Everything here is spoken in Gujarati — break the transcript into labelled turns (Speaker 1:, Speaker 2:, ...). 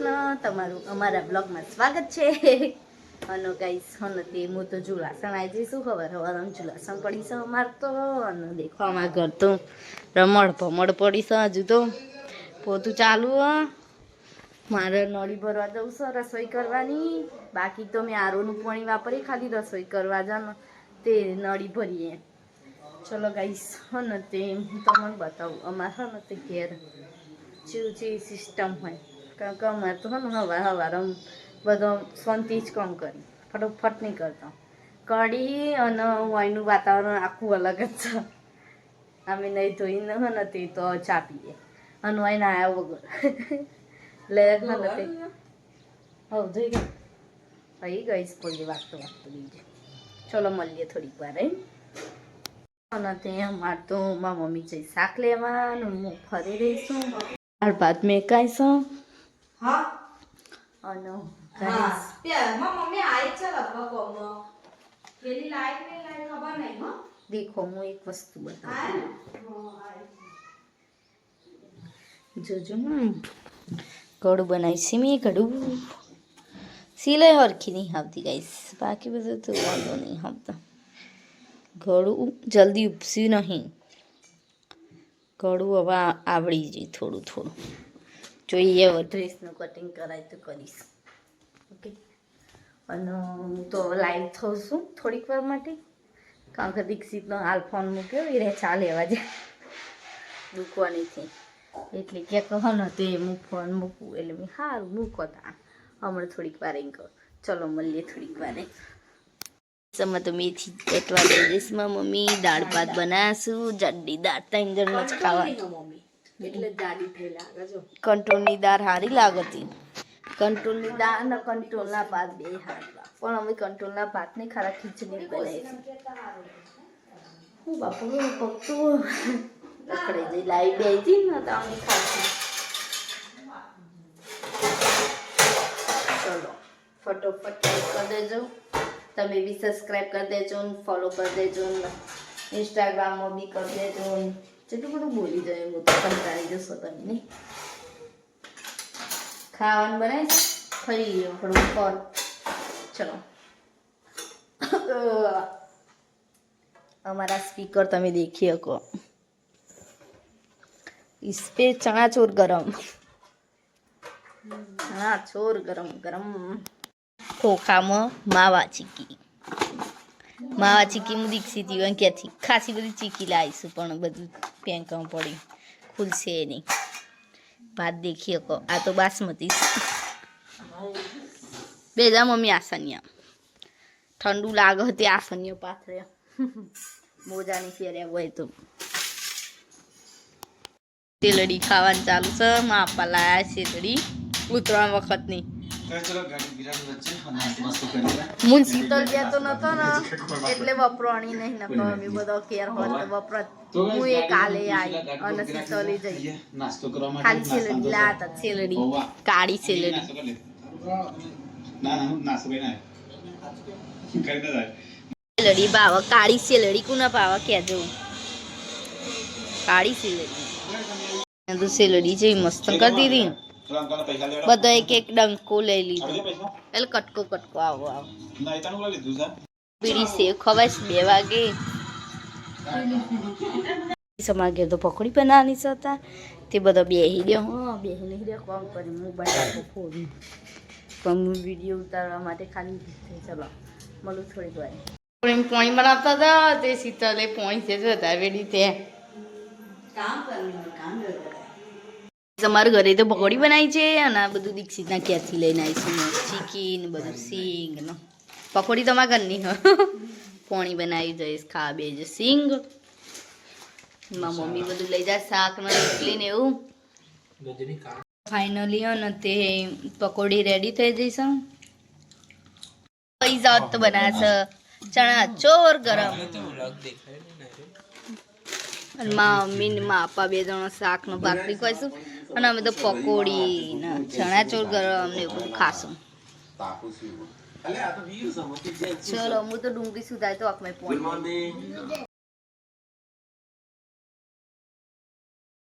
Speaker 1: કૃષ્ણ તમારું અમારા બ્લોગમાં સ્વાગત છે. અને ગાઈસ હન તે હું તો જુલાસણ આવી જઈશ શું ખબર હવે જુલાસણ પડી છે અમાર તો, અને દેખો અમારા ઘર તો રમણ ભમણ પડી છે હજુ તો. પોતું ચાલુ. મારે નળી ભરવા જવું છે, રસોઈ કરવાની. બાકી તો મેં આરોનું પાણી વાપરી, ખાલી રસોઈ કરવા જા તે નળી ભરીએ. ચલો ગાઈસ હન તે હું તમને બતાવું. અમારે હન તે ઘેર જેવું જે સિસ્ટમ હોય. કારણ કે અમારે તો હે ને હવાર હવાર બધો શાંતિ જ કામ કરી. ફટોફટ નહીં કરતો. કઢી અને વાયનું વાતાવરણ આખું અલગ જ છે. અમે નહીં ધોઈને હે ને તે ચા પીએ અને વાઈને આવ્યા વગર. લે હે ને તે. હવ ધોઈ ગઈ. થઈ ગઈ કોઈ વાગતો વાગતો બીજે. ચલો મળીએ થોડીક વાર હે. અને તે અમારે તો મારા મમ્મી જઈ શાક લેવા અને હું ફરી રહીશું. દાળ ભાત મેં કાંઈ
Speaker 2: હા?
Speaker 1: અને
Speaker 2: હા. મમ્મી આઈ છે લગભગ કોમો પેલી લાઈટ ને લાઈટ ખબર નહીં હો?
Speaker 1: દેખો હું એક વસ્તુ બતાવું. જોજો ને કડું બનાવી છે મેં કડું સિલાઈ હરખી નહીં આવતી ગાઈશ બાકી બધું તો વાંધો નહીં આવતો. ઘડું જલ્દી ઉપસ્યું નહીં. ઘડું હવે આવડી જાય થોડું થોડું. જોઈએ ડ્રેસનું કટિંગ કરાય તો કરીશ. ઓકે? અને હું તો લાઈવ થઉં છું થોડીક વાર માટે. કારણ કે દીક્ષિતનો હાલ ફોન મૂક્યો એ રહે ચા લેવા જાય મૂકવાનીથી એટલે કે કહો ને તે હું ફોન મૂકું એટલે મેં સારું મૂકો તા હમણાં થોડીક વાર એમ કહો. ચલો મળીએ થોડીક વાર. સમા તો મેથી એટલા દઈશ મમ્મી. દાળ ભાત બનાવશું જડ્ડી દાળ ત્રણ જણ જ ખાવા
Speaker 2: મમ્મી. એટલે જાડી થઈ લાગે જો.
Speaker 1: કંટ્રોલની દાળ સારી લાગતી. કંટ્રોલની દાળ અને કંટ્રોલના ભાત બે સારા પણ અમે કંટ્રોલના ભાતને ખરા ખીચડી બનાવી હું બાપુ પકતું રખડે જઈ લાવી બે હતી ને તો અમે ખાશું. ચલો ફટોફટ કરી દેજો. તમે બી સબસ્ક્રાઈબ કરી દેજો ફોલો કરી દેજો ઇન્સ્ટાગ્રામમાં બી કરી દેજો જેટલું બધું બોલી જાય હું તો કંટાળી જશો તમે નહીં ખાવાનું બનાવીશ ફરી લો થોડું ફર ચલો અમારા સ્પીકર તમે દેખી શકો इस पे चनाचूर गरम चनाचूर गरम गरम ખોખામાં માવા ચીકી માવા ચીકી હું દીક્ષિત હોય ક્યાંથી ખાસી બધી ચીકી લાવીશું પણ બધું પેંકમાં પડી. ખુલશે નહીં. ભાત દેખી શકો. આ તો બાસમતી બે જા મમ્મી આસનિયા. ઠંડુ લાગે હતી આસનિયો પાથરે. મોજાની ફેર્યા હોય તો. તેલડી ખાવાનું ચાલુ છે. મા આપવા લાયા છે તેલડી. ઉતરાણ વખતની. મુન શીતલ જ્યાં તો નતો ને એટલે વપરાણી નહીં નતો અમે બધો કેર હોત તો વપરાત. હું એ કાલે આવી અને શીતલે જઈ.
Speaker 3: નાસ્તો કરવા માટે
Speaker 1: ખાલી છેલડી લાતા છેલડી. કાળી છેલડી.
Speaker 3: સેલડી હું.
Speaker 1: છેલડી ભાવ કાળી છેલડી કુના ભાવ કેજો કાળી છેલડી. તો છેલડી જેવી મસ્ત કરી દીધી
Speaker 3: થોડા.
Speaker 1: બધા એક એક ડંકો લઈ લીધો. એટલે કટકો કટકો આવો આવો. બીડી સેવ ખવાય છે બે વાગે. સમાર ગયો તો પકોડી બનાવવાની છે હતા તે બધો બેહી દે હા બેહી નહીં દે કોમ કરી હું બનાવું ફોડી પણ હું વીડિયો ઉતારવા માટે ખાલી ચલો મળું થોડીક વાર. પાણી બનાવતા હતા તે શીતલે પોણી છે જતા વેડી તે.
Speaker 2: કામ કરવાનું કામ કરવાનું.
Speaker 1: તમારા ઘરે તો પકોડી બનાવી છે અને આ બધું દીક્ષિતના ક્યાંથી લઈને આવીશું ચીકી ને બધું સિંગ ને પકોડી તો મારા ઘરની પોણી બનાવી જઈશ ખા બે જ સિંગ. મારા મમ્મી બધું લઈ જાય શાક ને રોટલી ને એવું. ફાઇનલી અને તે પકોડી રેડી થઈ જઈશ પૈસા તો બનાવશે ચણા ચોર ગરમ. અને મા મમ્મી ને મા આપા બે જણા શાક નો ભાખરી ખાઈશું અને અમે તો પકોડી ને ચણા ચોર ગરમ ને એવું બધું ખાશું ચલો હું તો ડુંગળી સુધાય તો આંખમાં પોણી.